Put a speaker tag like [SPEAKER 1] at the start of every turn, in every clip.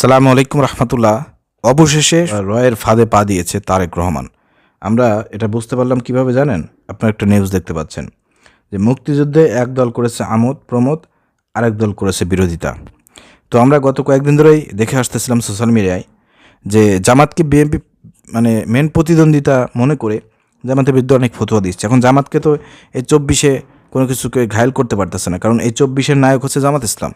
[SPEAKER 1] আসসালামু আলাইকুম রহমতুল্লাহ। অবশেষে রয়ের ফাঁদে পা দিয়েছে তারেক রহমান। আমরা এটা বুঝতে পারলাম কীভাবে জানেন? আপনার একটা নিউজ দেখতে পাচ্ছেন। যে মুক্তিযুদ্ধে এক দল করেছে আমোদ প্রমোদ আরেক দল করেছে বিরোধিতা। তো আমরা গত কয়েকদিন ধরেই দেখে আসতেছিলাম সোশ্যাল মিডিয়ায় যে জামাতকে বিএনপি মানে মেন প্রতিদ্বন্দ্বিতা মনে করে জামাতের বিরুদ্ধে অনেক ফতুয়া দিচ্ছে। এখন জামাতকে তো এই চব্বিশে কোনো কিছুকে ঘায়ল করতে পারতেছে না। কারণ এই চব্বিশের নায়ক হচ্ছে জামাত ইসলাম।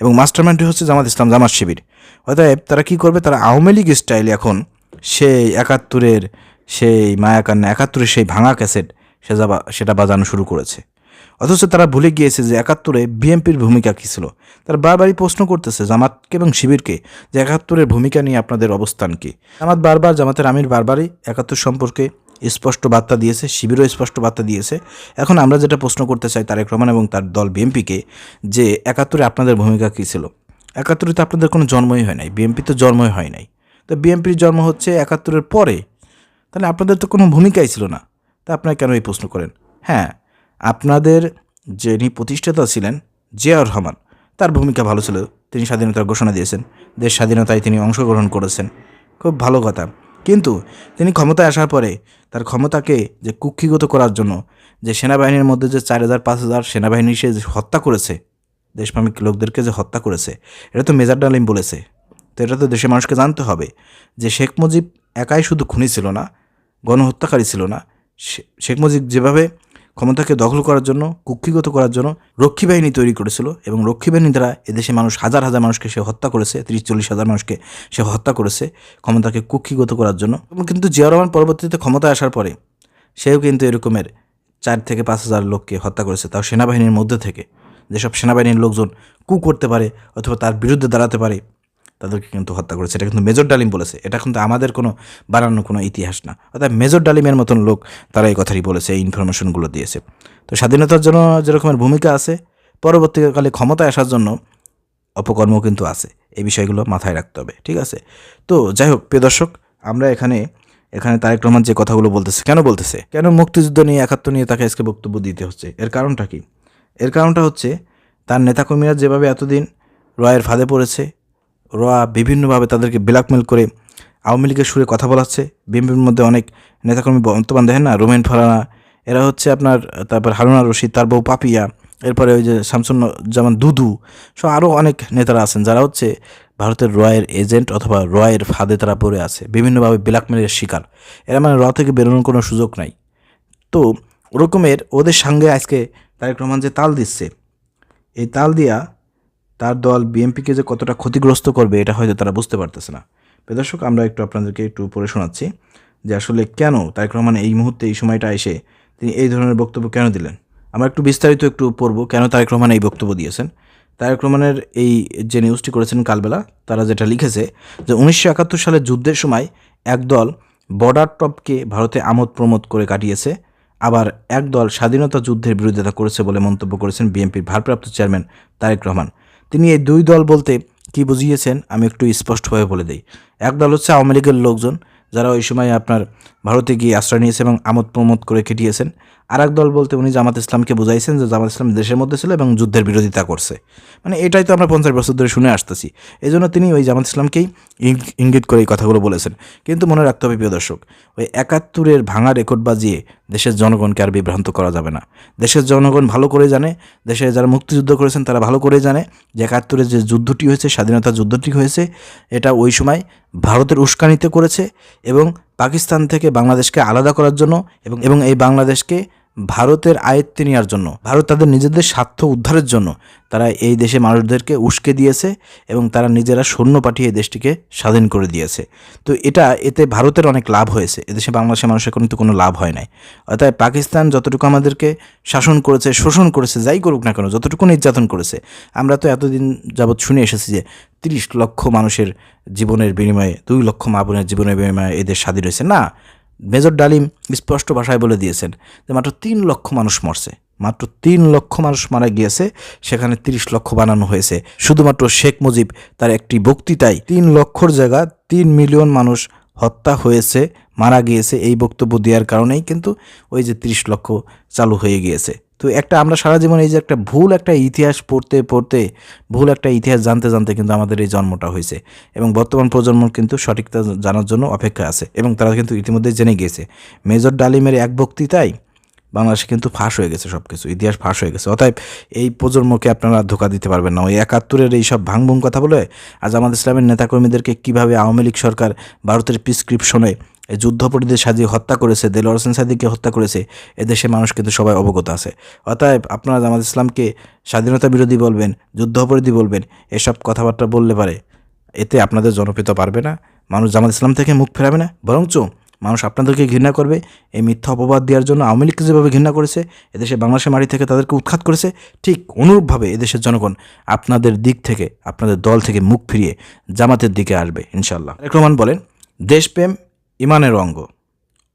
[SPEAKER 1] এবং মাস্টারমাইন্ড হচ্ছে জামাত ইসলাম, জামাত শিবির। অতএব তারা কী করবে? তারা আওয়ামী লীগ স্টাইল এখন সেই একাত্তরের সেই মায়াকান্না একাত্তরের সেই ভাঙা ক্যাসেট সে সেটা বাজানো শুরু করেছে। অথচ তারা ভুলে গিয়েছে যে একাত্তরে বিএনপির ভূমিকা কী ছিল। তারা বারবারই প্রশ্ন করতেছে জামাতকে এবং শিবিরকে যে একাত্তরের ভূমিকা নিয়ে আপনাদের অবস্থান কী। জামাত বারবার, জামাতের আমির বারবারই একাত্তর সম্পর্কে স্পষ্ট বার্তা দিয়েছে, শিবিরও স্পষ্ট বার্তা দিয়েছে। এখন আমরা যেটা প্রশ্ন করতে চাই তারেক রহমান এবং তার দল বিএনপিকে, যে একাত্তরে আপনাদের ভূমিকা কী ছিল? একাত্তরে তো আপনাদের কোনো জন্মই হয় নাই, বিএনপি তো জন্মই হয় নাই। তো বিএনপির জন্ম হচ্ছে একাত্তরের পরে, তাহলে আপনাদের তো কোনো ভূমিকাই ছিল না। তা আপনারা কেন এই প্রশ্ন করেন? হ্যাঁ আপনাদের যিনি প্রতিষ্ঠাতা ছিলেন জিয়াউর রহমান, তার ভূমিকা ভালো ছিল। তিনি স্বাধীনতার ঘোষণা দিয়েছেন। দেশ স্বাধীনতায় তিনি অংশগ্রহণ করেছেন। খুব ভালো কথা। কিন্তু তিনি ক্ষমতায় আসার পরে তার ক্ষমতাকে যে কুক্ষিগত করার জন্য, যে সেনাবাহিনীর মধ্যে যে চার হাজার, পাঁচ হাজার সেনাবাহিনী সে হত্যা করেছে, দেশপ্রেমিক লোকদেরকে যে হত্যা করেছে, এটা তো মেজার ডালিম বলেছে। তো এটা তো দেশের মানুষকে জানতে হবে যে শেখ মুজিব একাই শুধু খুনি ছিল না, গণহত্যাকারী ছিল না। শেখ মুজিব যেভাবে ক্ষমতাকে দখল করার জন্য, কুক্ষিগত করার জন্য রক্ষী বাহিনী তৈরি করেছিল এবং রক্ষী বাহিনী দ্বারা এদেশে মানুষ, হাজার হাজার মানুষকে সে হত্যা করেছে তিরিশ চল্লিশ হাজার মানুষকে সে হত্যা করেছে ক্ষমতাকে কুক্ষিগত করার জন্য। কিন্তু জিয়া রহমান পরবর্তীতে ক্ষমতায় আসার পরে সেও কিন্তু এরকমের চার থেকে পাঁচ হাজার লোককে হত্যা করেছে, তাও সেনাবাহিনীর মধ্যে থেকে। যেসব সেনাবাহিনীর লোকজন কু করতে পারে অথবা তার বিরুদ্ধে দাঁড়াতে পারে তাদেরকে কিন্তু হত্যা করেছে। এটা কিন্তু মেজর ডালিম বলেছে। এটা কিন্তু আমাদের কোনো বানানো কোনো ইতিহাস না। অর্থাৎ মেজর ডালিমের মতন লোক তারা এই কথাই বলেছে, এই ইনফরমেশনগুলো দিয়েছে। তো স্বাধীনতার জন্য যেরকমের ভূমিকা আছে, পরবর্তীকালে ক্ষমতায় আসার জন্য অপকর্ম কিন্তু আছে। এই বিষয়গুলো মাথায় রাখতে হবে, ঠিক আছে? তো যাই হোক, প্রিয় দর্শক, আমরা এখানে এখানে তারেক রহমান যে কথাগুলো বলতেছে, কেন বলতেছে? কেন মুক্তিযুদ্ধ নিয়ে একাত্ম নিয়ে তাকে আজকে বক্তব্য দিতে হচ্ছে? এর কারণটা কি? এর কারণটা হচ্ছে, তার নেতাকর্মীরা যেভাবে এতদিন রয়ের ফাঁদে পড়েছে রয়া বিভিন্নভাবে তাদেরকে ব্ল্যাকমেল করে আওয়ামী লীগের সুরে কথা বলাচ্ছে। বিএনপির মধ্যে অনেক নেতাকর্মী বর্তমান দেখেন না? রোমেন ফারানা এরা হচ্ছে আপনার, তারপর হারুনা রশিদ, তার বউ পাপিয়া, এরপরে ওই যে শামসুন যেমন দুদু সব আরও অনেক নেতারা আছেন যারা হচ্ছে ভারতের রয়ের এজেন্ট অথবা রয়ের ফাঁদে তারা পড়ে আছে। বিভিন্নভাবে ব্ল্যাকমেলের শিকার। এরা মানে র থেকে বেরোনোর কোনো সুযোগ নাই। তো ওরকমের ওদের সঙ্গে আজকে তারেক রহমান যে তাল দিচ্ছে, এই তাল দিয়া তার দল বিএনপিকে যে কতটা ক্ষতিগ্রস্ত করবে, এটা হয়তো তারা বুঝতে পারতেছে না। প্রিয় দর্শক, আমরা একটু আপনাদেরকে একটু পড়ে শোনাচ্ছি যে আসলে কেন তারেক রহমান এই মুহূর্তে, এই সময়টা এসে তিনি এই ধরনের বক্তব্য কেন দিলেন? আমরা একটু বিস্তারিত একটু পড়ব, কেন তারেক রহমান এই বক্তব্য দিয়েছেন? তারেক রহমানের এই যে নিউজটি করেছেন কালবেলা, তারা যেটা লিখেছে যে উনিশশো একাত্তর সালের যুদ্ধের সময় একদল বর্ডার টপকে ভারতে আমোদ প্রমোদ করে কাটিয়েছে। আবার একদল স্বাধীনতা যুদ্ধের বিরোধিতা করেছে বলে মন্তব্য করেছেন বিএনপির ভারপ্রাপ্ত চেয়ারম্যান তারেক রহমান। তিনি এই দুই দল বলতে কি বুঝিয়েছেন আমি একটু স্পষ্টভাবে বলে দিই। এক দল হচ্ছে আওয়ামী লীগের লোকজন, যারা ওই সময় আপনার ভারতে গিয়ে আশ্রয় নিয়েছে এবং আমোদ প্রমোদ করে কেটিয়েছেন আর দল বলতে উনি জামাত ইসলামকে বুঝাইছেন যে জামাত ইসলাম দেশের মধ্যে ছিল এবং যুদ্ধের বিরোধিতা করছে। মানে এটাই তো আমরা পঞ্চাশ বছর ধরে শুনে আসতেছি। এই জন্য তিনি ওই জামাত ইসলামকেই ইঙ্গিত করে এই কথাগুলো বলেছেন। কিন্তু মনে রাখতে হবে, প্রিয় দর্শক, ওই একাত্তরের ভাঙা রেকর্ড বাজিয়ে দেশের জনগণকে আর বিভ্রান্ত করা যাবে না। দেশের জনগণ ভালো করে জানে দেশে যারা মুক্তিযুদ্ধ করেছেন তারা ভালো করে জানে যে একাত্তরের যে যুদ্ধটি হয়েছে, স্বাধীনতা যুদ্ধটি হয়েছে, এটা ওই সময় ভারতের উস্কানিতে করেছে এবং পাকিস্তান থেকে বাংলাদেশকে আলাদা করার জন্য এবং এবং এই বাংলাদেশকে ভারতের আয়ত্তে নেওয়ার জন্য, ভারত তাদের নিজেদের স্বার্থ উদ্ধারের জন্য তারা এই দেশে মানুষদেরকে উস্কে দিয়েছে এবং তারা নিজেরা সৈন্য পাঠিয়ে দেশটিকে স্বাধীন করে দিয়েছে। তো এটা, এতে ভারতের অনেক লাভ হয়েছে। এদেশে বাংলাদেশের মানুষের কিন্তু কোনো লাভ হয় নাই। অর্থাৎ পাকিস্তান যতটুকু আমাদেরকে শাসন করেছে, শোষণ করেছে, যাই করুক না কেন, যতটুকু নির্যাতন করেছে, আমরা তো এতদিন যাবৎ শুনে এসেছি যে তিরিশ লক্ষ মানুষের জীবনের বিনিময়ে, দুই লক্ষ মা বোনের জীবনের বিনিময়ে এদের স্বাধীন হয়েছে। না মেজর ডালিম স্পষ্ট ভাষায় বলে দিয়েছেন যে মাত্র তিন লক্ষ মানুষ মরছে। মাত্র তিন লক্ষ মানুষ মারা গিয়েছে, সেখানে তিরিশ লক্ষ বানানো হয়েছে। শুধুমাত্র শেখ মুজিব তার একটি বক্তৃতায় তিন লক্ষর জায়গা তিন মিলিয়ন মানুষ হত্যা হয়েছে, মারা গিয়েছে এই বক্তব্য দেওয়ার কারণেই কিন্তু ওই যে তিরিশ লক্ষ চালু হয়ে গিয়েছে। তো একটা আমরা সারা জীবন এই যে একটা ভুল একটা ইতিহাস পড়তে পড়তে ভুল একটা ইতিহাস জানতে জানতে কিন্তু আমাদের এই জন্মটা হয়েছে। এবং বর্তমান প্রজন্ম কিন্তু সঠিকতা জানার জন্য অপেক্ষা আছে। এবং তারা কিন্তু ইতিমধ্যে জেনে গিয়েছে। মেজর ডালিমের এক বক্তৃতায় বাংলাদেশে কিন্তু ফাঁস হয়ে গেছে সব কিছু ইতিহাস ফাঁস হয়ে গেছে। অতএব এই প্রজন্মকে আপনারা ধোকা দিতে পারবেন না। ওই একাত্তরের এই সব ভাঙভুং কথা বলে আজ আমাদের ইসলামের নেতাকর্মীদেরকে কীভাবে আওয়ামী লীগ সরকার ভারতের প্রিসক্রিপশনে এই যুদ্ধাপরাধীদের সাজিয়ে হত্যা করেছে, দেলোয়ার হোসেন সাদিককে হত্যা করেছে, এদেশে মানুষ কিন্তু সবাই অবগত আছে। অতএব আপনারা জামাত ইসলামকে স্বাধীনতা বিরোধী বলবেন, যুদ্ধাপরাধী বলবেন, এসব কথাবার্তা বললে পারে। এতে আপনাদের জনপ্রিয়তা পারবে না, মানুষ জামাত ইসলাম থেকে মুখ ফেরাবে না। বরঞ্চ মানুষ আপনাদেরকে ঘৃণা করবে, এই মিথ্যা অপবাদ দেওয়ার জন্য আওয়ামী লীগকে যেভাবে ঘৃণা করেছে, এদেশে বাংলাদেশের মাটি থেকে তাদেরকে উৎখাত করেছে, ঠিক অনুরূপভাবে এদেশের জনগণ আপনাদের দিক থেকে, আপনাদের দল থেকে মুখ ফিরিয়ে জামাতের দিকে আসবে ইনশাল্লাহ রহমান বলেন, দেশপ্রেম ইমানের অঙ্গ।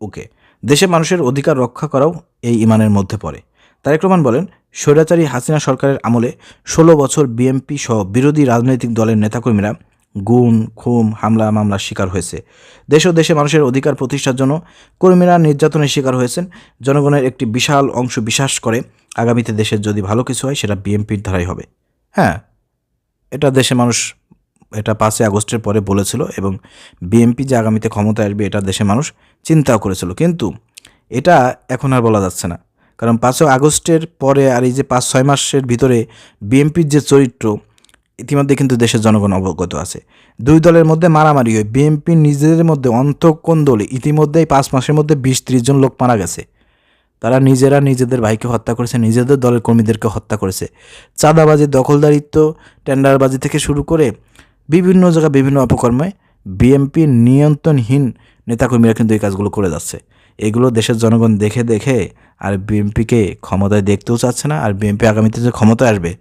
[SPEAKER 1] ওকে, দেশে মানুষের অধিকার রক্ষা করাও এই ইমানের মধ্যে পড়ে। তারেক রহমান বলেন, স্বৈরাচারী হাসিনা সরকারের আমলে ষোলো বছর বিএমপি সহ বিরোধী রাজনৈতিক দলের নেতাকর্মীরা গুণ খুম হামলা, মামলার শিকার হয়েছে। দেশ ও দেশে মানুষের অধিকার প্রতিষ্ঠার জন্য কর্মীরা নির্যাতনের শিকার হয়েছেন। জনগণের একটি বিশাল অংশ বিশ্বাস করে, আগামীতে দেশের যদি ভালো কিছু হয়, সেটা বিএমপির ধারাই হবে। হ্যাঁ এটা দেশে মানুষ এটা পাঁচই আগস্টের পরে বলেছিল এবং বিএনপি যে আগামীতে ক্ষমতায় আসবে এটা দেশে মানুষ চিন্তাও করেছিল। কিন্তু এটা এখন আর বলা যাচ্ছে না। কারণ পাঁচই আগস্টের পরে আর এই যে পাঁচ, ছয় মাসের ভিতরে বিএনপির যে চরিত্র, ইতিমধ্যে কিন্তু দেশের জনগণ অবগত আছে। দুই দলের মধ্যে মারামারি হয়। বিএনপি নিজেদের মধ্যে অন্তঃকোন দলে ইতিমধ্যেই পাঁচ মাসের মধ্যে বিশ, ত্রিশ জন লোক মারা গেছে। তারা নিজেরা নিজেদের ভাইকে হত্যা করেছে, নিজেদের দলের কর্মীদেরকে হত্যা করেছে। চাঁদাবাজি, দখলদারিত্ব, টেন্ডারবাজি থেকে শুরু করে বিভিন্ন জায়গায় বিভিন্ন অপকর্মে বিএনপির নিয়ন্ত্রণহীন নেতাকর্মীরা কিন্তু এই কাজগুলো করে যাচ্ছে। এগুলো দেশের জনগণ দেখে দেখে আর বিএনপিকে ক্ষমতায় দেখতেও চাচ্ছে না, আর বিএনপি আগামীতে যে ক্ষমতায় আসবে,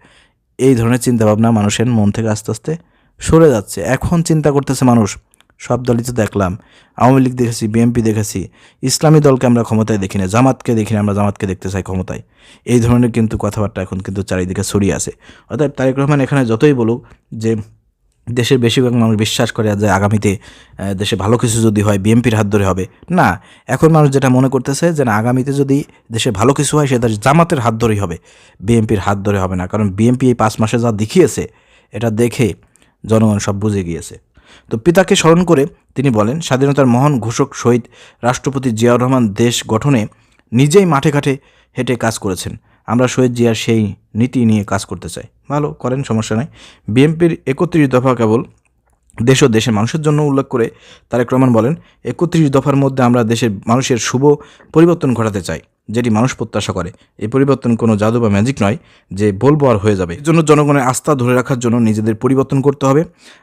[SPEAKER 1] এই ধরনের চিন্তাভাবনা মানুষের মন থেকে আস্তে আস্তে সরে যাচ্ছে। এখন চিন্তা করতেছে মানুষ, সব দলই তো দেখলাম, আওয়ামী লীগ দেখেছি বিএনপি দেখেছি, ইসলামী দলকে আমরা ক্ষমতায় দেখি না, জামাতকে দেখি না, আমরা জামাতকে দেখতে চাই ক্ষমতায়। এই ধরনের কিন্তু কথাবার্তা এখন কিন্তু চারিদিকে ছড়িয়ে আছে। অর্থাৎ তারেক রহমান এখানে যতই বলুক যে দেশের বেশিরভাগ মানুষ বিশ্বাস করে যে আগামীতে দেশে ভালো কিছু যদি হয়, বিএনপির হাত ধরে হবে। না, এখন মানুষ যেটা মনে করতেছে যে না, আগামীতে যদি দেশে ভালো কিছু হয় সেটা জামাতের হাত ধরেই হবে। বিএনপির হাত ধরে হবে না। কারণ বিএনপি এই পাঁচ মাসে যা দেখিয়েছে, এটা দেখে জনগণ সব বুঝে গিয়েছে। তো পিতাকে স্মরণ করে তিনি বলেন, স্বাধীনতার মহান ঘোষক শহীদ রাষ্ট্রপতি জিয়াউর রহমান দেশ গঠনে নিজেই মাঠে ঘাটে হেঁটে কাজ করেছেন। আমরা শহীদ জিয়ার সেই নীতি নিয়ে কাজ করতে চাই। ভালো, করেন, সমস্যা নাই। বিএনপির একত্রিশ দফা কেবল দেশ ও দেশের মানুষের জন্য উল্লেখ করে তারেক রহমান বলেন, একত্রিশ দফার মধ্যে আমরা দেশের মানুষের শুভ পরিবর্তন ঘটাতে চাই, যেটি মানুষ প্রত্যাশা করে। এই পরিবর্তন কোনো জাদু বা ম্যাজিক নয় যে বলব আর হয়ে যাবে। এর জন্য জনগণের আস্থা ধরে রাখার জন্য নিজেদের পরিবর্তন করতে হবে,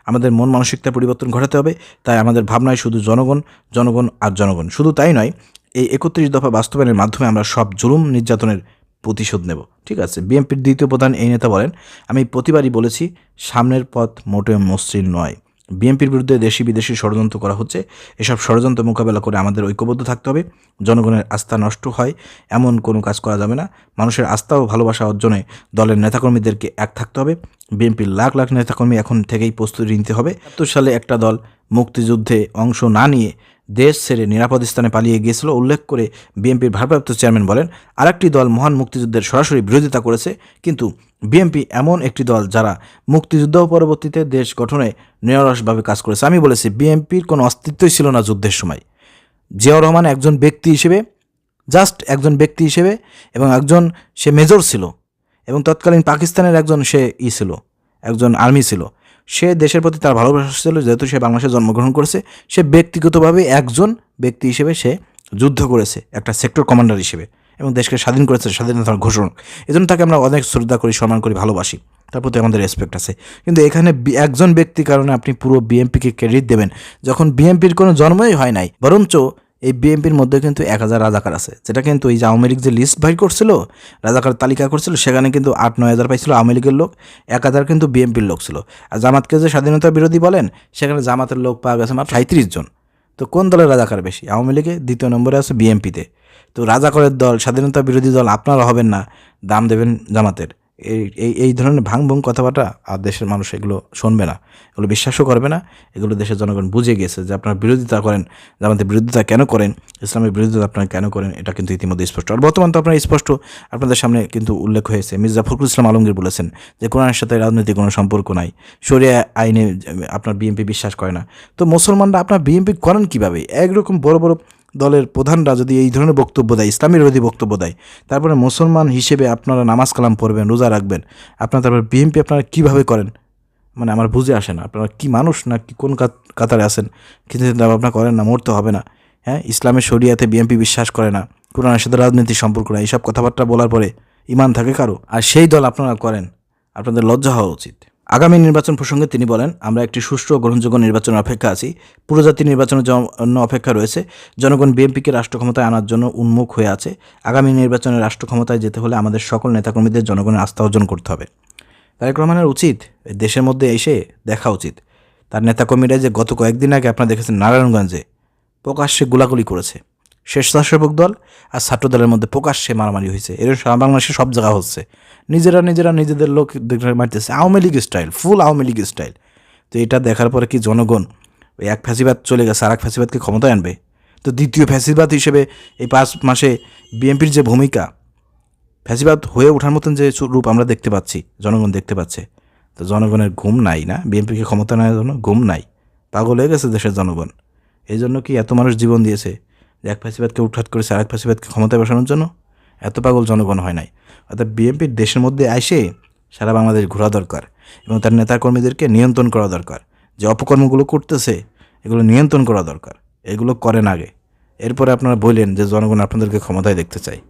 [SPEAKER 1] আমাদের মন মানসিকতা পরিবর্তন ঘটাতে হবে, তাই আমাদের ভাবনায় শুধু জনগণ জনগণ আর জনগণ। শুধু তাই নয়, এই একত্রিশ দফা বাস্তবায়নের মাধ্যমে আমরা সব জুলুম নির্যাতনের প্রতিশোধ নেব। ঠিক আছে, বিএনপির দ্বিতীয় প্রধান এই নেতা বলেন, আমি প্রতিবারই বলেছি, সামনের পথ মোটেও মসৃণ নয়। বিএনপির বিরুদ্ধে দেশি বিদেশি ষড়যন্ত্র করা হচ্ছে। এসব ষড়যন্ত্র মোকাবেলা করে আমাদের ঐক্যবদ্ধ থাকতে হবে। জনগণের আস্থা নষ্ট হয়, এমন কোনো কাজ করা যাবে না। মানুষের আস্থা ও ভালোবাসা অর্জনে দলের নেতাকর্মীদেরকে এক থাকতে হবে। বিএনপির লাখ লাখ নেতাকর্মী এখন থেকেই প্রস্তুতি নিতে হবে। একাত্তর সালে একটা দল মুক্তিযুদ্ধে অংশ না নিয়ে দেশ ছেড়ে নিরাপদ স্থানে পালিয়ে গিয়েছিল, উল্লেখ করে বিএনপির ভারপ্রাপ্ত চেয়ারম্যান বলেন, আরেকটি দল মহান মুক্তিযুদ্ধের সরাসরি বিরোধিতা করেছে, কিন্তু বিএনপি এমন একটি দল যারা মুক্তিযুদ্ধ পরবর্তীতে দেশ গঠনে নিরসভাবে কাজ করেছে। আমি বলেছি, বিএনপির কোনো অস্তিত্বই ছিল না যুদ্ধের সময়। জিয়াউর রহমান একজন ব্যক্তি হিসেবে, জাস্ট একজন ব্যক্তি হিসেবে, এবং একজন সে মেজর ছিল, এবং তৎকালীন পাকিস্তানের একজন সে ই ছিল, একজন আর্মি ছিল। সে দেশের প্রতি তার ভালোবাসা ছিল, যেহেতু সে বাংলাদেশে জন্মগ্রহণ করেছে, সে ব্যক্তিগতভাবে একজন ব্যক্তি হিসেবে সে যুদ্ধ করেছে, একটা সেক্টর কমান্ডার হিসেবে, এবং দেশকে স্বাধীন করেছে, স্বাধীনতার ঘোষণা। এজন্য তাকে আমরা অনেক শ্রদ্ধা করি, সম্মান করি, ভালোবাসি। তার প্রতি আমাদের রেসপেক্ট আছে। কিন্তু এখানে একজন ব্যক্তির কারণে আপনি পুরো বিএনপিকে ক্রেডিট দেবেন। যখন বিএনপির কোনো জন্মই হয় নাই, বরঞ্চ এই বিএনপির মধ্যে কিন্তু এক হাজার রাজাকার আছে। যেটা কিন্তু এই যে আওয়ামী লীগ যে লিস্ট বাইর করছিল, রাজাকার তালিকা করছিল, সেখানে কিন্তু আট, নয় হাজার পাইছিল আওয়ামী লীগের লোক, এক হাজার কিন্তু বিএনপির লোক ছিল। আর জামাতকে যে স্বাধীনতা বিরোধী বলেন, সেখানে জামাতের লোক পাওয়া গেছে মাত্র সাঁত্রিশ জন। তো কোন দলের রাজাকার বেশি? আওয়ামী লীগে দ্বিতীয় নম্বরে আছে বিএনপিতে তো রাজাকারের দল, স্বাধীনতা বিরোধী দল আপনারা হবেন না, দাম দেবেন জামাতের। এই এই ধরনের ভাং ভুং কথাবার্তা আর দেশের মানুষ এগুলো শুনবে না। এগুলো বিশ্বাসও করবে না। এগুলো দেশের জনগণ বুঝে গিয়েছে যে আপনারা বিরোধিতা করেন, যে আমাদের বিরোধিতা কেন করেন, ইসলামের বিরোধিতা আপনারা কেন করেন, এটা কিন্তু ইতিমধ্যে স্পষ্ট। আর বর্তমান তো আপনার স্পষ্ট, আপনাদের সামনে কিন্তু উল্লেখ হয়েছে। মির্জা ফখরুল ইসলাম আলমগীর বলেছেন যে কোরআনের সাথে রাজনৈতিক কোনো সম্পর্ক নাই। সরিয়া আইনে আপনার বিএনপি বিশ্বাস করে না। তো মুসলমানরা আপনার বিএনপি করেন কীভাবে? একরকম বড় বড় দলের প্রধানরা যদি এই ধরনের বক্তব্য দেয়, ইসলামের বিরোধী বক্তব্য দেয়, তারপরে মুসলমান হিসেবে আপনারা নামাজ কালাম পড়বেন, রোজা রাখবেন, আপনারা তারপর বিএনপি আপনারা কীভাবে করেন? মানে আমার বুঝে আসে না, আপনারা কি মানুষ না কি কোন কাতারে আসেন কিন্তু ভাবনা করেন না, মরতে হবে না। হ্যাঁ ইসলামের শরিয়াতে বিএনপি বিশ্বাস করে না কোরআনের সাথে রাজনীতির সম্পর্ক না, এইসব কথাবার্তা বলার পরে ইমান থাকে কারও? আর সেই দল আপনারা করেন, আপনাদের লজ্জা হওয়া উচিত। আগামী নির্বাচন প্রসঙ্গে তিনি বলেন, আমরা একটি সুষ্ঠু ও গ্রহণযোগ্য নির্বাচনের অপেক্ষা আছি। পুরোজাতি নির্বাচনের জন্য অপেক্ষা রয়েছে। জনগণ বিএনপিকে রাষ্ট্র ক্ষমতায় আনার জন্য উন্মুখ হয়ে আছে। আগামী নির্বাচনে রাষ্ট্র ক্ষমতায় যেতে হলে আমাদের সকল নেতাকর্মীদের জনগণের আস্থা অর্জন করতে হবে। তারেক রহমানের উচিত দেশের মধ্যে এসে দেখা উচিত। তার নেতাকর্মীরা যে গত কয়েকদিন আগে আপনারা দেখেছেন নারায়ণগঞ্জে প্রকাশ্যে গোলাগুলি করেছে। স্বেচ্ছাসেবক দল আর ছাত্র দলের মধ্যে প্রকাশ্যে মারামারি হয়েছে। এরকম সারা বাংলাদেশে সব জায়গা হচ্ছে। নিজেরা নিজেরা নিজেদের লোক মারতেছে। Awami League style full Awami League style তো এটা দেখার পরে কি জনগণ ওই এক ফ্যাসিবাদ চলে গেছে আর এক ফ্যাসিবাদকে ক্ষমতায় আনবে? তো দ্বিতীয় ফ্যাসিবাদ হিসেবে এই পাঁচ মাসে বিএনপির যে ভূমিকা, ফ্যাসিবাদ হয়ে ওঠার মতন যে রূপ আমরা দেখতে পাচ্ছি, জনগণ দেখতে পাচ্ছে, তো জনগণের ঘুম নাই না? বিএনপিকে ক্ষমতা নেওয়ার জন্য ঘুম নাই। পাগল হয়ে গেছে দেশের জনগণ। এই জন্য কি এত মানুষ জীবন দিয়েছে? এক ফাঁসিবাদকে উৎখাত করেছে আরেক ফাঁসিবাদকে ক্ষমতায় বসানোর জন্য? এত পাগল জনগণ হয় নাই। অর্থাৎ বিএনপির দেশের মধ্যে আসে সারা বাংলাদেশ ঘোরা দরকার এবং তার নেতাকর্মীদেরকে নিয়ন্ত্রণ করা দরকার। যে অপকর্মগুলো করতেছে, এগুলো নিয়ন্ত্রণ করা দরকার। এগুলো করেন আগে। এরপরে আপনারা বললেন যে জনগণ আপনাদেরকে ক্ষমতায় দেখতে চাই